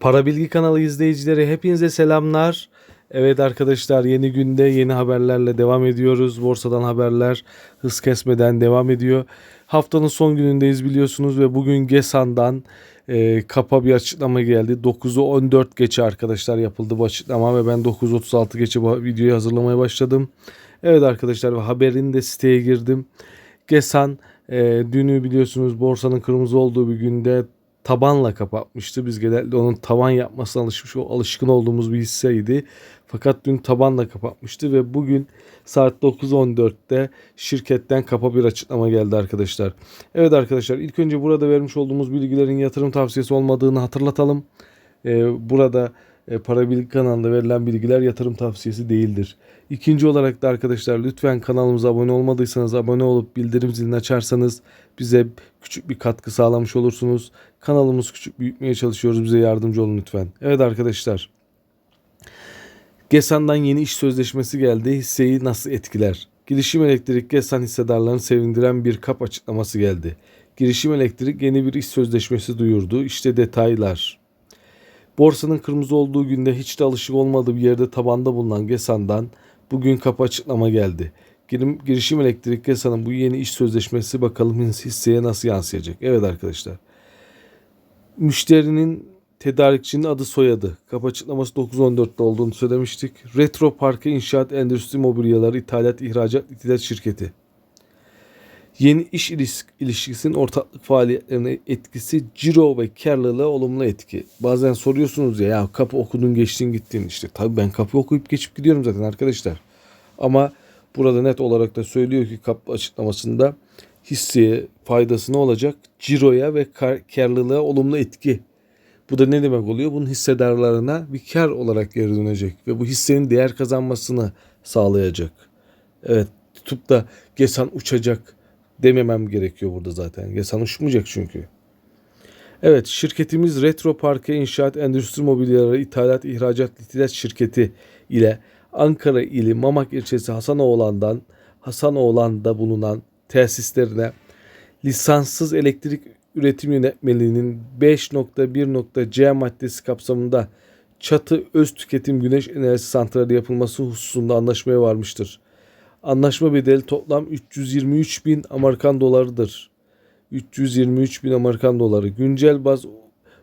Para Bilgi kanalı izleyicileri hepinize selamlar. Evet arkadaşlar yeni günde yeni haberlerle devam ediyoruz. Borsadan haberler hız kesmeden devam ediyor. Haftanın son günündeyiz biliyorsunuz ve bugün GESAN'dan e, kapa bir açıklama geldi. 9'u 14 geçe arkadaşlar yapıldı bu açıklama ve ben 9.36 geçe videoyu hazırlamaya başladım. Evet arkadaşlar haberin de siteye girdim. GESAN e, dünü biliyorsunuz borsanın kırmızı olduğu bir günde tabanla kapatmıştı. Biz genelde onun tavan yapmasına alışmış, alışkın olduğumuz bir hisseydi. Fakat dün tabanla kapatmıştı ve bugün saat 9.14'te şirketten kapa bir açıklama geldi arkadaşlar. Evet arkadaşlar ilk önce burada vermiş olduğumuz bilgilerin yatırım tavsiyesi olmadığını hatırlatalım. Ee, burada para bilgi kanalında verilen bilgiler yatırım tavsiyesi değildir. İkinci olarak da arkadaşlar lütfen kanalımıza abone olmadıysanız abone olup bildirim zilini açarsanız bize küçük bir katkı sağlamış olursunuz. Kanalımız küçük büyütmeye çalışıyoruz. Bize yardımcı olun lütfen. Evet arkadaşlar. GESAN'dan yeni iş sözleşmesi geldi. Hisseyi nasıl etkiler? Girişim Elektrik GESAN hissedarlarını sevindiren bir kap açıklaması geldi. Girişim Elektrik yeni bir iş sözleşmesi duyurdu. İşte detaylar. Borsanın kırmızı olduğu günde hiç de alışık olmadığı bir yerde tabanda bulunan GESAN'dan bugün kapı açıklama geldi. Girişim Elektrik GESAN'ın bu yeni iş sözleşmesi bakalım hisseye nasıl yansıyacak. Evet arkadaşlar. Müşterinin tedarikçinin adı soyadı. Kapı açıklaması 9.14'te olduğunu söylemiştik. Retro Parkı İnşaat Endüstri Mobilyaları İthalat İhracat İthalat Şirketi. Yeni iş ilişkisinin ortaklık faaliyetlerine etkisi ciro ve karlılığa olumlu etki. Bazen soruyorsunuz ya ya kapı okudun geçtin gittin işte. Tabii ben kapı okuyup geçip gidiyorum zaten arkadaşlar. Ama burada net olarak da söylüyor ki kapı açıklamasında hisseye faydası ne olacak? Ciroya ve kar, karlılığa olumlu etki. Bu da ne demek oluyor? Bunun hissedarlarına bir kar olarak geri dönecek ve bu hissenin değer kazanmasını sağlayacak. Evet tutup da Gesan uçacak dememem gerekiyor burada zaten. Gesan uçmayacak çünkü. Evet şirketimiz Retro Parke İnşaat Endüstri Mobilyaları İthalat İhracat İthalat Şirketi ile Ankara ili Mamak ilçesi Hasanoğlan'dan Hasanoğlan'da bulunan tesislerine lisanssız elektrik üretim yönetmeliğinin 5.1.c maddesi kapsamında çatı öz tüketim güneş enerji santrali yapılması hususunda anlaşmaya varmıştır. Anlaşma bedeli toplam 323 bin Amerikan dolarıdır. 323 bin Amerikan doları. Güncel baz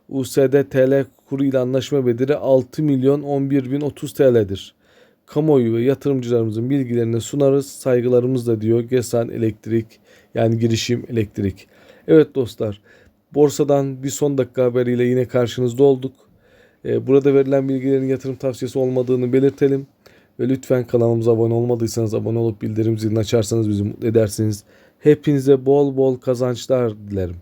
USD TL kuru ile anlaşma bedeli 6 milyon 11 bin 30 TL'dir. Kamuoyu ve yatırımcılarımızın bilgilerini sunarız. Saygılarımızla diyor Gesan Elektrik yani girişim elektrik. Evet dostlar borsadan bir son dakika haberiyle yine karşınızda olduk. Ee, Burada verilen bilgilerin yatırım tavsiyesi olmadığını belirtelim. Ve lütfen kanalımıza abone olmadıysanız abone olup bildirim zilini açarsanız bizi mutlu edersiniz. Hepinize bol bol kazançlar dilerim.